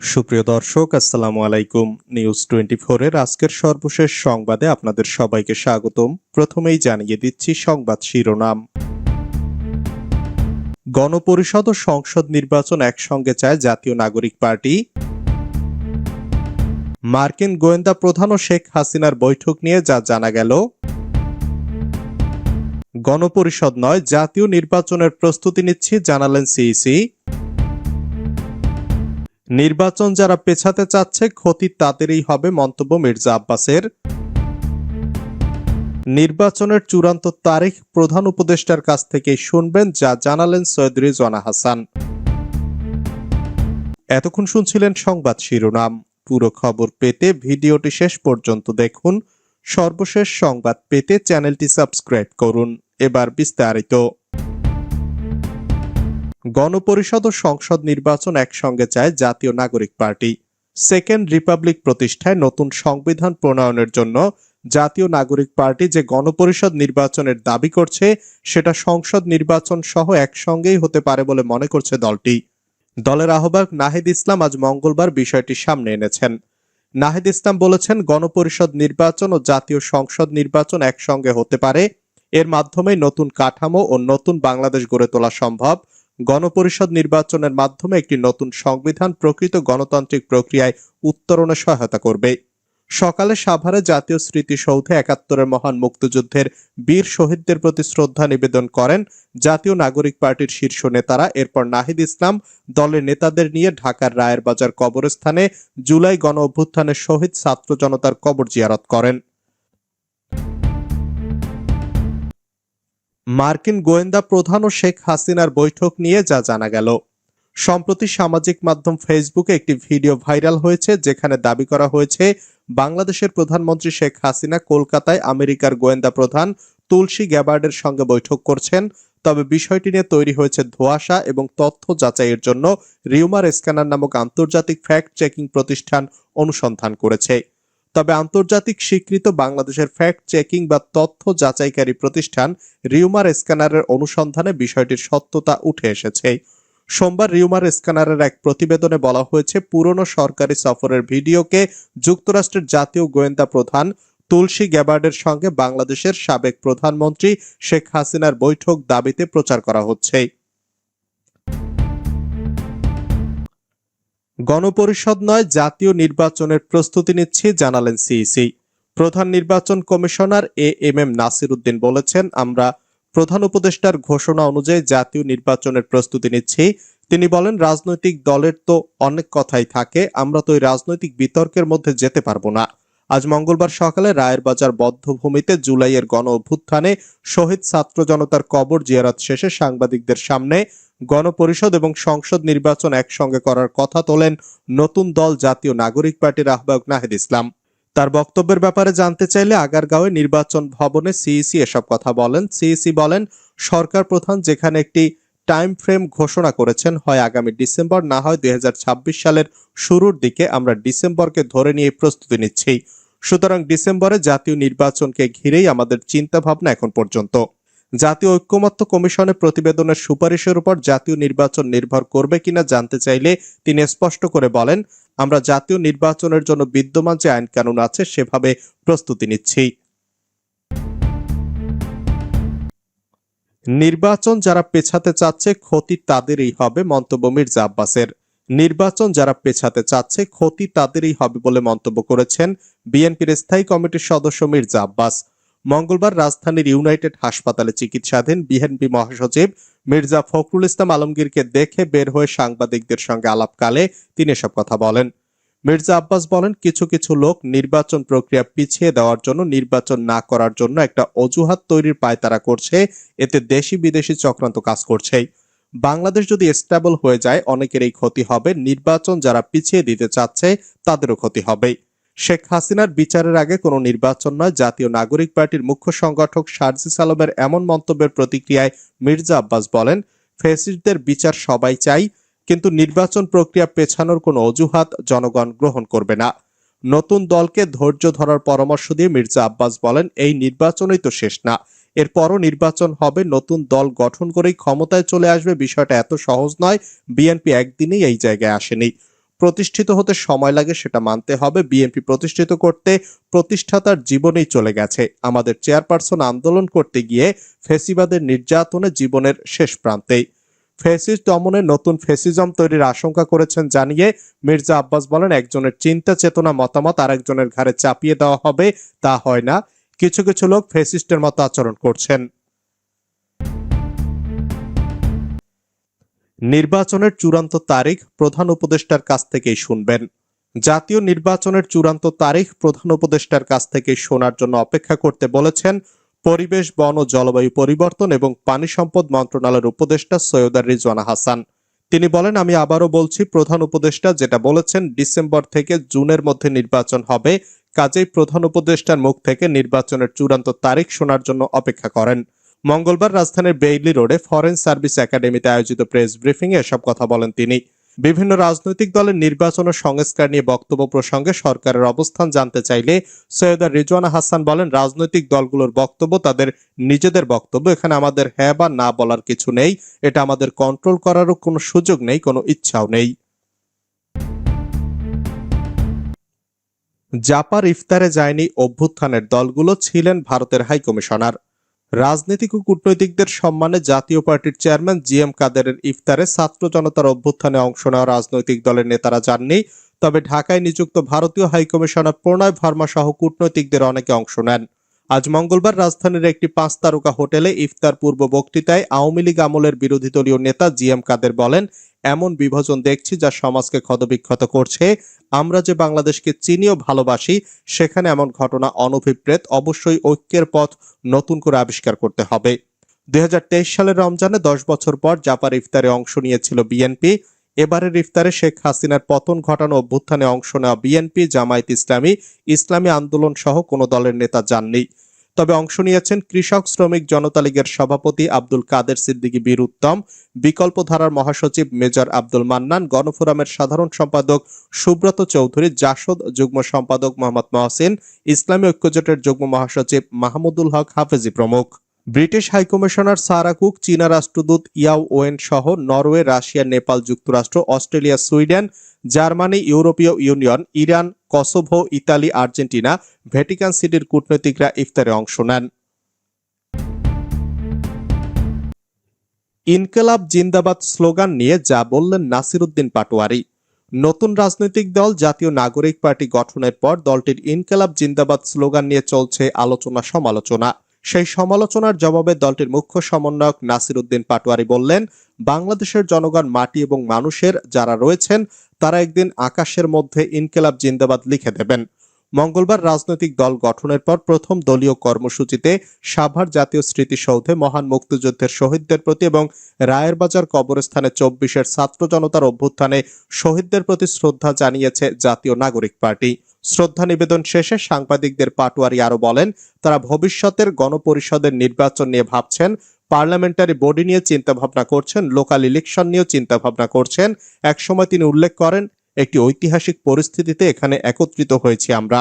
সুপ্রিয় দর্শক, আসসালামু আলাইকুম। নিউজ টোয়েন্টি এর আজকের সর্বশেষ সংবাদে আপনাদের সবাইকে স্বাগতম। প্রথমেই জানিয়ে দিচ্ছি সংবাদ শিরোনাম। গণপরিষদ ও সংসদ নির্বাচন একসঙ্গে চায় জাতীয় নাগরিক পার্টি। মার্কিন গোয়েন্দা প্রধান ও শেখ হাসিনার বৈঠক নিয়ে যা জানা গেল। গণপরিষদ নয়, জাতীয় নির্বাচনের প্রস্তুতি নিচ্ছি, জানালেন সিইসি। নির্বাচন যারা পেছাতে চাচ্ছে, ক্ষতি তাদেরই হবে মন্তব্য মির্জা আব্বাসের। নির্বাচনের চূড়ান্ত তারিখ প্রধান উপদেষ্টার কাছ থেকেই শুনবেন, যা জানালেন সৈয়দ রিজওয়ানা হাসান। এতক্ষণ শুনছিলেন সংবাদ শিরোনাম। পুরো খবর পেতে ভিডিওটি শেষ পর্যন্ত দেখুন। সর্বশেষ সংবাদ পেতে চ্যানেলটি সাবস্ক্রাইব করুন। এবার বিস্তারিত। গণপরিষদ ও সংসদ নির্বাচন একসঙ্গে চায় জাতীয় নাগরিক পার্টি। সেকেন্ড রিপাবলিক প্রতিষ্ঠায় নতুন সংবিধান প্রণয়নের জন্য জাতীয় নাগরিক পার্টি যে গণপরিষদ নির্বাচনের দাবি করছে, সেটা সংসদ নির্বাচন সহ একসঙ্গেই হতে পারে বলে মনে করছে দলটি। দলের আহ্বায়ক নাহিদ ইসলাম আজ মঙ্গলবার বিষয়টি সামনে এনেছেন। নাহিদ ইসলাম বলেছেন, গণপরিষদ নির্বাচন ও জাতীয় সংসদ নির্বাচন একসঙ্গে হতে পারে। এর মাধ্যমে নতুন কাঠামো ও নতুন বাংলাদেশ গড়ে তোলা সম্ভব। গণপরিষদ নির্বাচনের মাধ্যমে একটি নতুন সংবিধান প্রকৃত গণতান্ত্রিক প্রক্রিয়ায় উত্তরণে সহায়তা করবে। সকালে সাভারে জাতীয় স্মৃতিসৌধে একাত্তরের মহান মুক্তিযুদ্ধের বীর শহীদদের প্রতি শ্রদ্ধা নিবেদন করেন জাতীয় নাগরিক পার্টির শীর্ষ নেতারা। এরপর নাহিদ ইসলাম দলের নেতাদের নিয়ে ঢাকার রায়ের বাজার কবরস্থানে জুলাই গণ অভ্যুত্থানের শহীদ ছাত্র জনতার কবর জিয়ারত করেন। মার্কিন গোয়েন্দা প্রধান ও শেখ হাসিনার বৈঠক নিয়ে যা জানা গেল। সম্প্রতি সামাজিক মাধ্যম ফেসবুকে একটি ভিডিও ভাইরাল হয়েছে, যেখানে দাবি করা হয়েছে, বাংলাদেশের প্রধানমন্ত্রী শেখ হাসিনা কলকাতায় আমেরিকার গোয়েন্দা প্রধান তুলসী গ্যাবার্ডের সঙ্গে বৈঠক করছেন। তবে বিষয়টি নিয়ে তৈরি হয়েছে ধোঁয়াশা এবং তথ্য যাচাইয়ের জন্য রিউমার স্ক্যানার নামক আন্তর্জাতিক ফ্যাক্ট চেকিং প্রতিষ্ঠান অনুসন্ধান করেছে। তবে আন্তর্জাতিক স্বীকৃত বাংলাদেশের ফ্যাক্ট চেকিং বা তথ্য যাচাইকারী প্রতিষ্ঠান রিউমার স্ক্যানারের অনুসন্ধানে বিষয়টির সত্যতা উঠে এসেছে। সোমবার রিউমার স্ক্যানারের এক প্রতিবেদনে বলা হয়েছে, পুরনো সরকারি সফরের ভিডিওকে যুক্তরাষ্ট্রের জাতীয় গোয়েন্দা প্রধান তুলসী গ্যাবার্ডের সঙ্গে বাংলাদেশের সাবেক প্রধানমন্ত্রী শেখ হাসিনার বৈঠক দাবিতে প্রচার করা হচ্ছে। গণপরিষদ নয়, জাতীয় নির্বাচনের প্রস্তুতি নিচ্ছে, জানালেন সিইসি প্রধান নির্বাচন commissioner A M M Nasir Uddin বলেছেন, আমরা প্রধান উপদেষ্টার ঘোষণা অনুযায়ী জাতীয় নির্বাচনের প্রস্তুতি নিচ্ছি। তিনি বলেন, রাজনৈতিক দলের তো অনেক কথাই থাকে, আমরা তো ওই রাজনৈতিক বিতর্কের মধ্যে যেতে পারব না। আজ মঙ্গলবার সকালে রায়ের বাজার বদ্ধভূমিতে জুলাইয়ের গণ অভ্যুত্থানে শহীদ ছাত্র জনতার কবর জিয়ারত শেষে সাংবাদিকদের সামনে গণপরিষদ এবং সংসদ নির্বাচন একসঙ্গে করার কথা তোলেন নতুন দল জাতীয় নাগরিক পার্টির আহ্বায়ক নাহিদ ইসলাম। তার বক্তব্যের ব্যাপারে জানতে চাইলে আগারগাঁওয়ে নির্বাচন ভবনে সিইসি এসব কথা বলেন। সিইসি বলেন, সরকার প্রধান যেখানে একটি টাইম ফ্রেম ঘোষণা করেছেন, হয় আগামী ডিসেম্বর, না হয় দুই হাজার ছাব্বিশ সালের শুরুর দিকে। আমরা ডিসেম্বরকে ধরে নিয়ে প্রস্তুতি নিচ্ছি। সুতরাং ডিসেম্বরে জাতীয় নির্বাচনকে ঘিরেই আমাদের চিন্তা ভাবনা এখন পর্যন্ত। জাতীয় ঐক্যমত্য কমিশনের প্রতিবেদনের সুপারিশের উপর জাতীয় নির্বাচন নির্ভর করবে কিনা জানতে চাইলে তিনি স্পষ্ট করে বলেন, আমরা জাতীয় নির্বাচনের জন্য বিদ্যমান যে আইন কানুন আছে সেভাবে প্রস্তুতি নিচ্ছি। নির্বাচন যারা পেছাতে চাচ্ছে ক্ষতি তাদেরই হবে, মন্তব্য মির্জা আব্বাসের। নির্বাচন যারা পেছাতে চাচ্ছে ক্ষতি তাদেরই হবে বলে মন্তব্য করেছেন বিএনপির স্থায়ী কমিটির সদস্য মির্জা আব্বাস। মঙ্গলবার রাজধানীর ইউনাইটেড হাসপাতালে চিকিৎসাধীন বিএনপি মহাসচিব মির্জা ফখরুল ইসলাম আলমগীরকে দেখে বের হয়ে সাংবাদিকদের সঙ্গে আলাপকালে তিনি এসব কথা বলেন। মির্জা আব্বাস বলেন, কিছু কিছু লোক নির্বাচন প্রক্রিয়া পিছিয়ে দেওয়ার জন্য নির্বাচন না করার জন্য একটা অজুহাত তৈরির পায়তারা করছে, এতে দেশি বিদেশি চক্রান্ত কাজ করছে বাংলাদেশ যদি স্টেবল হয়ে যায়, অনেকের এই ক্ষতি হবে। নির্বাচন যারা পিছিয়ে দিতে চাচ্ছে, তাদেরও ক্ষতি হবে। শেখ হাসিনার বিচারের আগে কোনো নির্বাচন নয়। জাতীয় নাগরিক পার্টির মুখ্য সংগঠক সার্জিস আলমের এমন মন্তব্যের প্রতিক্রিয়ায় মির্জা আব্বাস বলেন, ফেসিস্টদের বিচার সবাই চাই, কিন্তু নির্বাচন প্রক্রিয়া পেছানোর কোনো অজুহাত জনগণ গ্রহণ করবে না। নতুন দলকে ধৈর্য ধরার পরামর্শ দিয়ে মির্জা আব্বাস বলেন, এই নির্বাচনই তো শেষ না। এরপরও নির্বাচন হবে, নতুন দল গঠন করেই ক্ষমতায় চলে আসবে বিষয়টা এত সহজ নয়। বিএনপি একদিনেই এই জায়গায় আসেনি। প্রতিষ্ঠিত হতে সময় লাগে সেটা মানতে হবে। বিএনপি প্রতিষ্ঠিত করতে প্রতিষ্ঠাতার জীবনেই চলে গেছে। আমাদের চেয়ারপারসন আন্দোলন করতে গিয়ে ফেসিবাদের নির্যাতনে জীবনের শেষ প্রান্তেই। ফেসিস্ট দমনে নতুন ফেসিজম তৈরির আশঙ্কা করেছেন জানিয়ে মির্জা আব্বাস বলেন, একজনের চিন্তা, চেতনা, মতামত আরেকজনের ঘাড়ে চাপিয়ে দেওয়া হবে, তা হয় না। কিছু কিছু লোক ফেসিস্টের মতো আচরণ করছেন। নির্বাচনের চূড়ান্ত তারিখ প্রধান উপদেষ্টার কাছ থেকেই শুনবেন। জাতীয় নির্বাচনের চূড়ান্ত তারিখ প্রধান উপদেষ্টার কাছ থেকে শোনার জন্য অপেক্ষা করতে বলেছেন পরিবেশ, বন ও জলবায়ু পরিবর্তন এবং পানি সম্পদ মন্ত্রণালয়ের উপদেষ্টা সৈয়দা রিজওয়ানা হাসান। তিনি বলেন, আমি আবারও বলছি, প্রধান উপদেষ্টা যেটা বলেছেন, ডিসেম্বর থেকে জুনের মধ্যে নির্বাচন হবে। কাজেই প্রধান উপদেষ্টার মুখ থেকে নির্বাচনের চূড়ান্ত তারিখ শোনার জন্য অপেক্ষা করেন। মঙ্গলবার রাজধানীর বেইলি রোডে ফরেন সার্ভিস একাডেমিতে আয়োজিত প্রেস ব্রিফিং এ এসব কথা বলেন তিনি। বিভিন্ন রাজনৈতিক দলের নির্বাচন ও সংস্কার নিয়ে বক্তব্য প্রসঙ্গে সরকারের অবস্থান জানতে চাইলে সৈয়দা রিজওয়ানা হাসান বলেন, রাজনৈতিক দলগুলোর বক্তব্য তাদের নিজেদের বক্তব্য, এখানে আমাদের হ্যাঁ বা না বলার কিছু নেই, এটা আমাদের কন্ট্রোল করারও কোনো সুযোগ নেই, কোনো ইচ্ছাও নেই। জাপার ইফতারে যায়নি অভ্যুত্থানের দলগুলো ছিলেন ভারতের হাই কমিশনার। রাজনীতিক ও কূটনৈতিকদের সম্মানে জাতীয় পার্টির চেয়ারম্যান জি এম কাদেরের ইফতারে ছাত্র জনতার অভ্যুত্থানে অংশ নেওয়া রাজনৈতিক দলের নেতারা যাননি, তবে ঢাকায় নিযুক্ত ভারতীয় হাইকমিশনার প্রণয় ভার্মা সহ কূটনৈতিকদের অনেকে অংশ নেন। আজ মঙ্গলবার রাজধানীর একটি পাঁচ তারকা হোটেলে ইফতার পূর্ব বক্তৃতায় আওয়ামী লীগ আমলের বিরোধী দলীয় নেতা জি এম কাদের বলেন এমন বিভাজন দেখছি যা সমাজকে ক্ষতবিক্ষত করছে। আমরা যে বাংলাদেশকে চিনি ও ভালোবাসি, সেখানে এমন ঘটনা অনভিপ্রেত, অবশ্যই ঐক্যের পথ নতুন করে আবিষ্কার করতে হবে। দুই হাজার তেইশ সালের রমজানে দশ বছর পর জাপার ইফতারে অংশ নিয়েছিল বিএনপি। এবারের ইফতারে শেখ হাসিনার পতন ঘটানো অভ্যুত্থানে অংশ নেওয়া বিএনপি, জামায়াত ইসলামী ইসলামী আন্দোলন সহ কোনো দলের নেতা যাননি। তবে অংশ নিয়েছেন কৃষক শ্রমিক জনতা লীগের সভাপতি আব্দুল কাদের সিদ্দিকী বীর উত্তম, বিকল্প ধারার মহাসচিব মেজর আব্দুল মান্নান, গণফোরামের সাধারণ সম্পাদক সুব্রত চৌধুরী, জাসদ যুগ্ম সম্পাদক মোহাম্মদ মহসিন, ইসলামী ঐক্যজোটের যুগ্ম মহাসচিব মাহমুদুল হক হাফেজি প্রমুখ। ব্রিটিশ হাইকমিশনার সারা কুক, চীনা রাষ্ট্রদূত ইয়াও ওয়েন সহ নরওয়ে, রাশিয়া, নেপাল, যুক্তরাষ্ট্র, Australia, Sweden Germany, European Union, Iran, Kosovo, Italy, Argentina, Vatican সিটির কূটনৈতিকরা ইফতারে অংশ নেন। ইনকেলাব জিন্দাবাদ স্লোগান নিয়ে যা বললেন নাসিরুদ্দিন পাটোয়ারি। নতুন রাজনৈতিক দল, জাতীয় নাগরিক পার্টি গঠনের পর দলটির ইনকেলাব জিন্দাবাদ স্লোগান নিয়ে চলছে আলোচনা সমালোচনা। সেই সমালোচনার জবাবে দলটির মুখ্য সমন্বয়ক নাসিরুদ্দিন পাটোয়ারি বললেন, বাংলাদেশের জনগণ মাটি এবং মানুষের যারা রয়েছেন তারা একদিন আকাশের মধ্যে ইনকেলাব জিন্দাবাদ লিখে দেবেন। মঙ্গলবার রাজনৈতিক দল গঠনের পর প্রথম দলীয় কর্মসূচিতে সাভার জাতীয় স্মৃতিসৌধে মহান মুক্তিযুদ্ধের শহীদদের প্রতি এবং রায়ের বাজার কবরস্থানে চব্বিশের ছাত্র জনতার অভ্যুত্থানে শহীদদের প্রতি শ্রদ্ধা জানিয়েছে জাতীয় নাগরিক পার্টি। শ্রদ্ধা নিবেদন শেষে সাংবাদিকদের পাটোয়ারি আরও বলেন, তারা ভবিষ্যতের গণপরিষদের নির্বাচন নিয়ে ভাবছেন পার্লামেন্টারি বডি নিয়ে চিন্তা ভাবনা করছেন, লোকাল ইলেকশন নিয়েও চিন্তা ভাবনা করছেন। একসময় তিনি উল্লেখ করেন, একটি ঐতিহাসিক পরিস্থিতিতে এখানে একত্রিত হয়েছি আমরা।